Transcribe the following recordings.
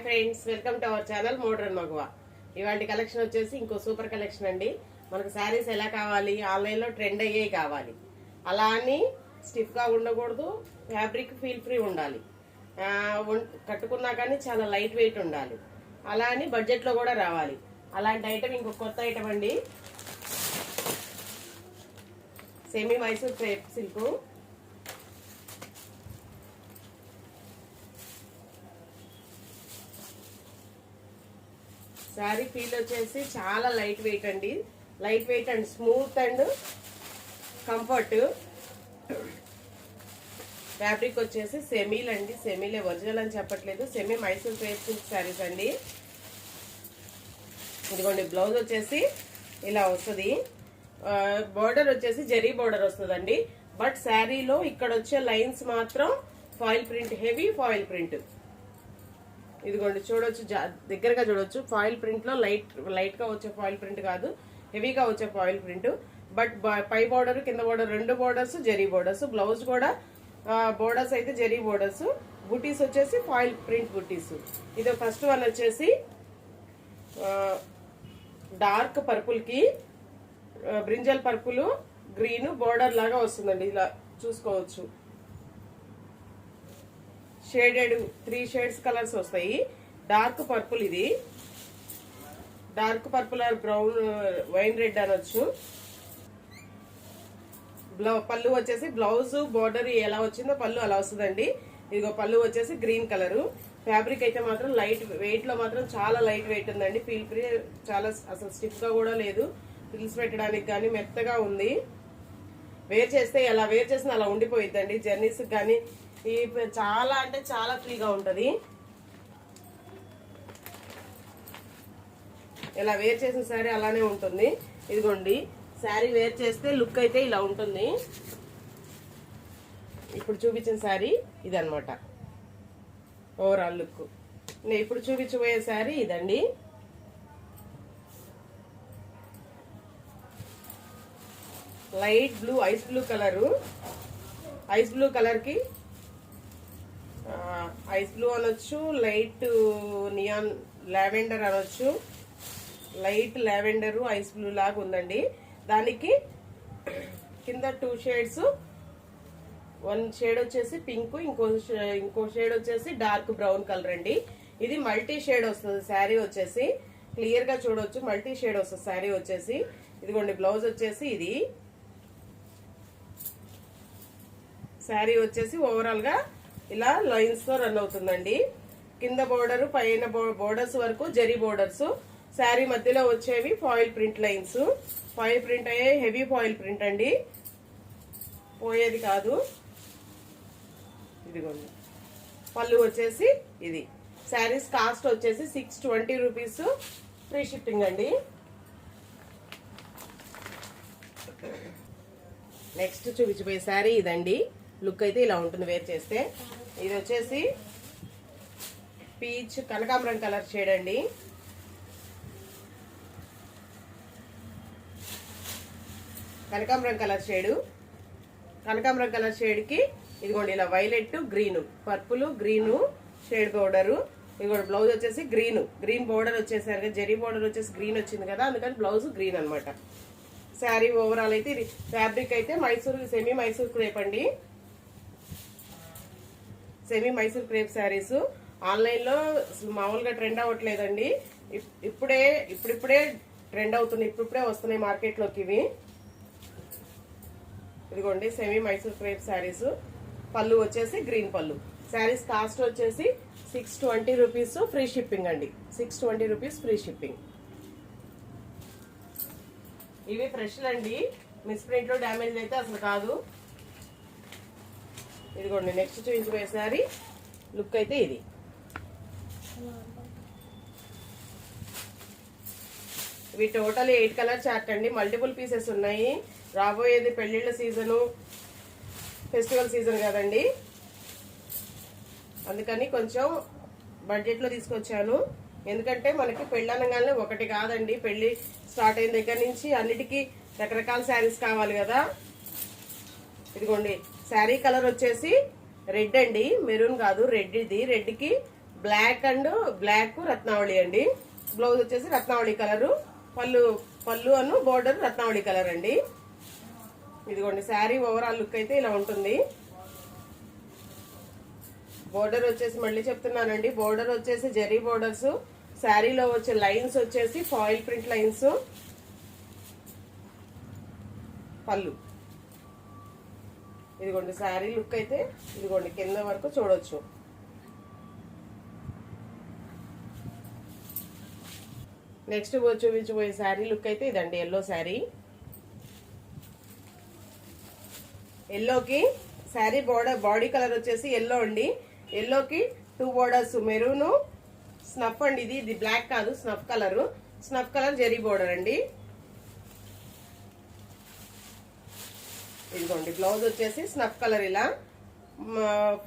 Hi friends welcome to our channel modern Maguva. ఇవాళ collection వచ్చేసి ఇంకో సూపర్ కలెక్షన్ అండి. మనకు శారీస్ ఎలా కావాలి ఆన్లైన్లో ట్రెండ్ అయ్యేవి కావాలి. అలా అని స్టిఫ్గా ఉండకూడదు ఫ్యాబ్రిక్ ఫీల్ ఫ్రీ ఉండాలి. కట్టుకున్నా కానీ చాలా లైట్ వెయిట్ ఉండాలి. అలా అని బడ్జెట్లో కూడా రావాలి. అలాంటి ఐటమ్ ఇంకో కొత్త ఐటమ్ అండి. Semi Mysore crepe silk sari feel వచ్చేసి చాలా లైట్ వెయిట్ అండి. Light weight and smooth and comfort. Fabric వచ్చేసి సెమీల్ అండి. సెమీలే ఒరిజినల్ అని చెప్పట్లేదు. సెమీ మైసూర్ ఫేస్ శారీస్ అండి. ఇదిగోండి బ్లౌజ్ వచ్చేసి ఇలా వస్తుంది. బోర్డర్ వచ్చేసి జరీ బోర్డర్ వస్తుందండి. బట్ శారీలో ఇక్కడ వచ్చే లైన్స్ మాత్రం foil print heavy foil print. ఇదిగోండి చూడొచ్చు జా- దగ్గరగా చూడొచ్చు. ఫాయిల్ ప్రింట్లో లైట్ లైట్గా వచ్చే ఫాయిల్ ప్రింట్ కాదు. హెవీగా వచ్చే ఫాయిల్ ప్రింట్. బట్ పై బోర్డర్ కింద బోర్డర్ రెండు బోర్డర్స్ జరీ బోర్డర్స్. బ్లౌజ్ కూడా బోర్డర్స్ అయితే జరీ బోర్డర్స్. బుటీస్ వచ్చేసి ఫాయిల్ ప్రింట్ బుటీస్. ఇది ఫస్ట్ వన్ వచ్చేసి డార్క్ పర్పుల్కి బ్రింజల్ పర్పుల్ గ్రీన్ బోర్డర్ లాగా వస్తుందండి. ఇలా చూసుకోవచ్చు. షేడెడ్ త్రీ షేడ్స్ కలర్స్ వస్తాయి. డార్క్ పర్పుల్ ఇది. Dark purple or brown wine red అనొచ్చు. బ్లౌ పళ్ళు వచ్చేసి బ్లౌజ్ బార్డర్ ఎలా వచ్చిందో పళ్ళు అలా వస్తుందండి. ఇదిగో పళ్ళు వచ్చేసి గ్రీన్ కలర్. ఫ్యాబ్రిక్ అయితే మాత్రం లైట్ వెయిట్లో మాత్రం చాలా లైట్ వెయిట్ ఉందండి. ఫీల్ ఫ్రీ చాలా అసలు స్టిఫ్గా కూడా లేదు. పిల్స్ పెట్టడానికి కానీ మెత్తగా ఉంది. వేర్ చేస్తే ఎలా వేర్ చేసినా అలా ఉండిపోయిద్దండి. జర్నీస్ కానీ ఈ చాలా అంటే చాలా ఫ్రీగా ఉంటుంది. ఇలా వేర్ చేసిన శారీ అలానే ఉంటుంది. ఇదిగోండి శారీ వేర్ చేస్తే లుక్ అయితే ఇలా ఉంటుంది. ఇప్పుడు చూపించిన శారీ ఇదన్నమాట. Overall look. నేను ఇప్పుడు చూపించబోయే శారీ ఇదండి. Light blue ice blue colour. Ice blue కలర్కి ఐస్ బ్లూ అనొచ్చు లైట్ నియాన్ లావెండర్ అనొచ్చు. లైట్ లావెండర్ ఐస్ బ్లూ లాగా ఉందండి. దానికి కింద టూ షేడ్స్ వన్ షేడ్ వచ్చేసి పింక్ ఇంకో ఇంకో షేడ్ వచ్చేసి డార్క్ బ్రౌన్ కలర్ అండి. ఇది మల్టీ షేడ్ వస్తుంది శారీ వచ్చేసి. క్లియర్గా చూడవచ్చు మల్టీ షేడ్ వస్తుంది శారీ వచ్చేసి. ఇదిగోండి బ్లౌజ్ వచ్చేసి ఇది. శారీ వచ్చేసి ఓవరాల్గా ఇలా లైన్స్తో రన్ అవుతుందండి. కింద బోర్డర్ పైన బోర్డర్స్ వరకు జరీ బోర్డర్స్. శారీ మధ్యలో వచ్చేవి foil print lines. Foil print అయ్యే హెవీ ఫాయిల్ ప్రింట్ అండి. పోయేది కాదు. ఇదిగోండి. పళ్ళు వచ్చేసి ఇది. శారీస్ కాస్ట్ వచ్చేసి six twenty rupees. Free shipping అండి. నెక్స్ట్ చూపించిపోయే శారీ ఇదండి. లుక్ అయితే ఇలా ఉంటుంది వేర్ చేస్తే. ఇది వచ్చేసి పీచ్ కనకాంబరం కలర్ షేడ్ అండి. కనకాంబరం కలర్ షేడు. కనకాంబరం కలర్ షేడ్కి ఇదిగోండి ఇలా violet green purple green shade powder ఇదిగోండి బ్లౌజ్ వచ్చేసి గ్రీన్. గ్రీన్ బోర్డర్ వచ్చేసరికి జరీ బోర్డర్ వచ్చేసి గ్రీన్ వచ్చింది కదా అందుకని బ్లౌజ్ గ్రీన్ అన్నమాట. శారీ ఓవరాల్ అయితే ఫ్యాబ్రిక్ అయితే మైసూర్ సెమీ మైసూర్ క్రేప్ అండి. సెమీ మైసూర్ క్రేప్ శారీస్ ఆన్లైన్లో మామూలుగా ట్రెండ్ అవ్వట్లేదండి. ఇప్- ఇప్పుడే ఇప్పుడిప్పుడే ట్రెండ్ అవుతున్నాయి. ఇప్పుడిప్పుడే వస్తున్నాయి మార్కెట్లోకి ఇవి. ఇదిగోండి సెమీ మైసూర్ క్రేప్ శారీస్ పళ్ళు వచ్చేసి గ్రీన్ పళ్ళు. శారీస్ కాస్ట్ వచ్చేసి six twenty rupees free shipping అండి. Six twenty rupees free shipping ఇవి ఫ్రెష్లు అండి మిస్ డ్యామేజ్ అయితే అసలు కాదు. ఇదిగోండి నెక్స్ట్ చూపించబోయే శారీ లుక్ అయితే ఇది. ఇవి టోటల్ ఎయిట్ కలర్ చార్ట్ అండి. మల్టిపుల్ పీసెస్ ఉన్నాయి. రాబోయేది పెళ్ళిళ్ళ సీజను ఫెస్టివల్ సీజన్ కదండి. అందుకని కొంచెం బడ్జెట్లో తీసుకొచ్చాను. ఎందుకంటే మనకి పెళ్ళి అనగానే ఒకటి కాదండి. పెళ్ళి స్టార్ట్ అయిన దగ్గర నుంచి అన్నిటికీ రకరకాల శారీస్ కావాలి కదా. ఇదిగోండి శారీ కలర్ వచ్చేసి రెడ్ అండి మెరూన్ కాదు రెడ్ ఇది. రెడ్కి బ్లాక్ అండ్ బ్లాక్ రత్నావళి అండి. బ్లౌజ్ వచ్చేసి రత్నావళి కలరు. పళ్ళు పళ్ళు అను బోర్డర్ రత్నావళి కలర్ అండి. ఇదిగోండి శారీ ఓవరాల్ లుక్ అయితే ఇలా ఉంటుంది. బోర్డర్ వచ్చేసి మళ్ళీ చెప్తున్నానండి. బోర్డర్ వచ్చేసి జెరీ బోర్డర్స్ శారీలో వచ్చే లైన్స్ వచ్చేసి ఫాయిల్ ప్రింట్ లైన్స్ పళ్ళు. ఇదిగోండి శారీ లుక్ అయితే ఇదిగోండి కింద వరకు చూడొచ్చు. నెక్స్ట్ చూపించబోయే శారీ లుక్ అయితే ఇదండి ఎల్లో శారీ. ఎల్లోకి శారీ బోర్డర్ బాడీ కలర్ వచ్చేసి ఎల్లో అండి. ఎల్లోకి టూ బోర్డర్స్ మెరూన్ స్నఫ్ అండి ఇది. ఇది బ్లాక్ కాదు snuff colour snuff colour zari border అండి. ఇదిగోండి బ్లౌజ్ వచ్చేసి స్నఫ్ కలర్ ఇలా.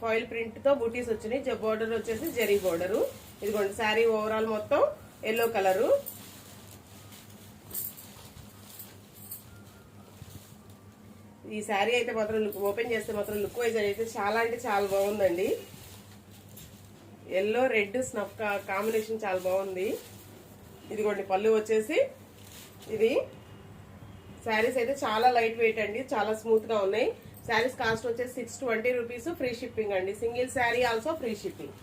ఫాయిల్ ప్రింట్తో బూటీస్ వచ్చినాయి. బోర్డర్ వచ్చేసి జరీ బోర్డరు ఇదిగోండి శారీ ఓవరాల్ మొత్తం ఎల్లో కలరు ఈ శారీ అయితే మాత్రం లుక్ ఓపెన్ చేస్తే మాత్రం లుక్ వైజ్ అయితే చాలా అంటే చాలా బాగుందండి. ఎల్లో రెడ్ స్నఫ్ కాంబినేషన్ చాలా బాగుంది. ఇదిగోండి పళ్ళు వచ్చేసి ఇది శారీస్ అయితే చాలా లైట్ వెయిట్ అండి చాలా స్మూత్గా ఉన్నాయి. శారీస్ కాస్ట్ వచ్చేసి six twenty rupees free shipping అండి. Single sari also free shipping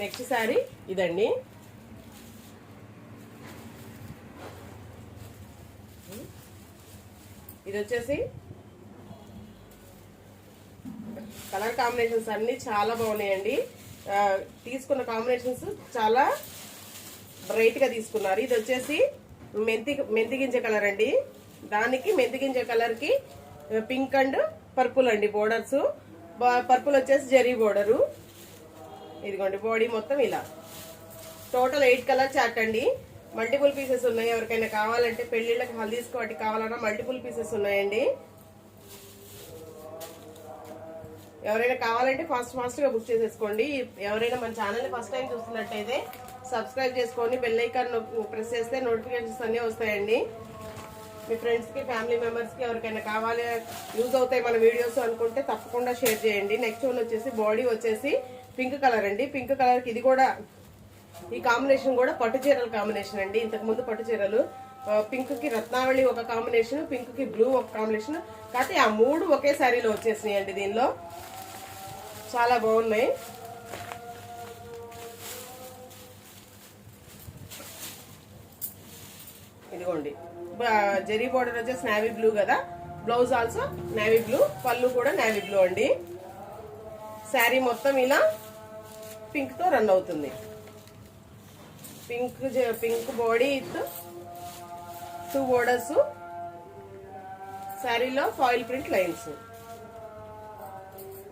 next sari ఇదండి. ఇది వచ్చేసి కలర్ కాంబినేషన్స్ అన్ని చాలా బాగున్నాయండి. తీసుకున్న కాంబినేషన్స్ చాలా బ్రైట్గా తీసుకున్నారు. ఇది వచ్చేసి మెంతి మెంతి గింజ కలర్ అండి. దానికి మెంతి గింజ కలర్కి పింక్ అండ్ పర్పుల్ అండి బోర్డర్స్ పర్పుల్ వచ్చేసి జరీ బోర్డరు ఇదిగోండి బాడీ మొత్తం ఇలా. టోటల్ ఎయిట్ కలర్ చార్ట్ అండి. మల్టిపుల్ పీసెస్ ఉన్నాయి. ఎవరికైనా కావాలంటే పెళ్ళిళ్ళకి హల్దీస్కి వాటికి కావాలన్నా మల్టిపుల్ పీసెస్ ఉన్నాయండి. ఎవరైనా కావాలంటే ఫాస్ట్ ఫాస్ట్గా బుక్ చేసేసుకోండి. ఎవరైనా మన ఛానల్ని ఫస్ట్ టైం చూస్తున్నట్టయితే సబ్స్క్రైబ్ చేసుకొని బెల్ ఐకాన్ ప్రెస్ చేస్తే నోటిఫికేషన్స్ అన్నీ వస్తాయండి. మీ ఫ్రెండ్స్కి ఫ్యామిలీ మెంబర్స్కి ఎవరికైనా కావాలి యూజ్ అవుతాయి మన వీడియోస్ అనుకుంటే తప్పకుండా షేర్ చేయండి. నెక్స్ట్ వన్ వచ్చేసి బాడీ వచ్చేసి పింక్ కలర్ అండి. పింక్ కలర్కి ఇది కూడా ఈ కాంబినేషన్ కూడా పట్టు చీరల కాంబినేషన్ అండి. ఇంతకుముందు పట్టు చీరలు పింక్కి రత్నావళి ఒక కాంబినేషన్ పింక్కి బ్లూ ఒక కాంబినేషన్ కాకపోతే ఆ మూడు ఒకే శారీలో వచ్చేసినాయి అండి దీనిలో. చాలా బాగున్నాయి. ఇదిగోండి. బ- జరీ బోర్డర్ వచ్చేసి నావీ బ్లూ కదా. బ్లౌజ్ ఆల్సో నావీ బ్లూ పళ్ళు కూడా నావీ బ్లూ అండి. శారీ మొత్తం ఇలా పింక్తో రన్ అవుతుంది. పింక్ జ- pink body with two borders శారీలో ఫాయిల్ ప్రింట్ లైన్స్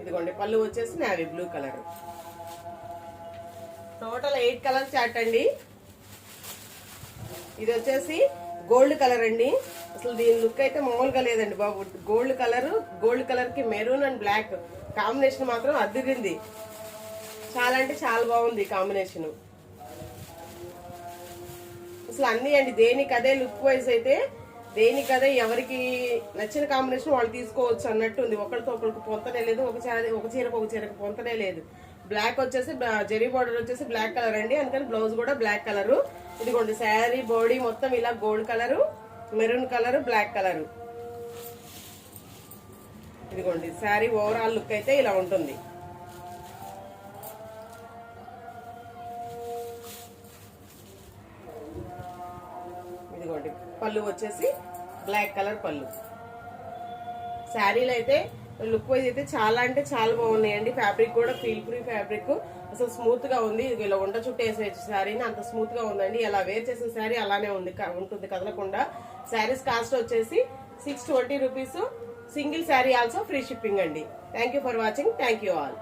ఇదిగోండి పళ్ళు వచ్చేసి navy blue colour total eight colour chart అండి. ఇది వచ్చేసి గోల్డ్ కలర్ అండి. అసలు దీని లుక్ అయితే మామూలుగా లేదండి బాబు. గోల్డ్ కలర్ గోల్డ్ కలర్కి మెరూన్ అండ్ బ్లాక్ కాంబినేషన్ మాత్రం అద్దరింది చాలా అంటే చాలా బాగుంది కాంబినేషన్ అసలు అన్ని అండి. దేనికి అదే లుక్ వైజ్ అయితే దేనికి అదే ఎవరికి నచ్చిన కాంబినేషన్ వాళ్ళు తీసుకోవచ్చు అన్నట్టు ఉంది. ఒకరితో ఒకరికి పొంతనే లేదు. ఒక చీర ఒక చీరకు ఒక చీరకు పొంతనే లేదు. బ్లాక్ వచ్చేసి జెరీ బార్డర్ వచ్చేసి బ్లాక్ కలర్ అండి. అందుకని బ్లౌజ్ కూడా బ్లాక్ కలరు ఇదిగోండి శారీ బాడీ మొత్తం ఇలా gold colour maroon colour black colour ఇదిగోండి శారీ ఓవరాల్ లుక్ అయితే ఇలా ఉంటుంది. పళ్ళు వచ్చేసి బ్లాక్ కలర్ పళ్ళు. శారీలు అయితే లుక్ వైజ్ అయితే చాలా అంటే చాలా బాగున్నాయండి. ఫ్యాబ్రిక్ కూడా ఫీల్ ఫ్రీ ఫ్యాబ్రిక్ అసలు స్మూత్గా ఉంది. ఇలా ఉండ చుట్టూ వేసే శారీని అంత స్మూత్గా ఉందండి. ఇలా వేర్ చేసిన శారీ అలానే ఉంది ఉంటుంది కదలకుండా. శారీస్ కాస్ట్ వచ్చేసి six twenty rupees single sari also free shipping అండి. Thank you for watching thank you all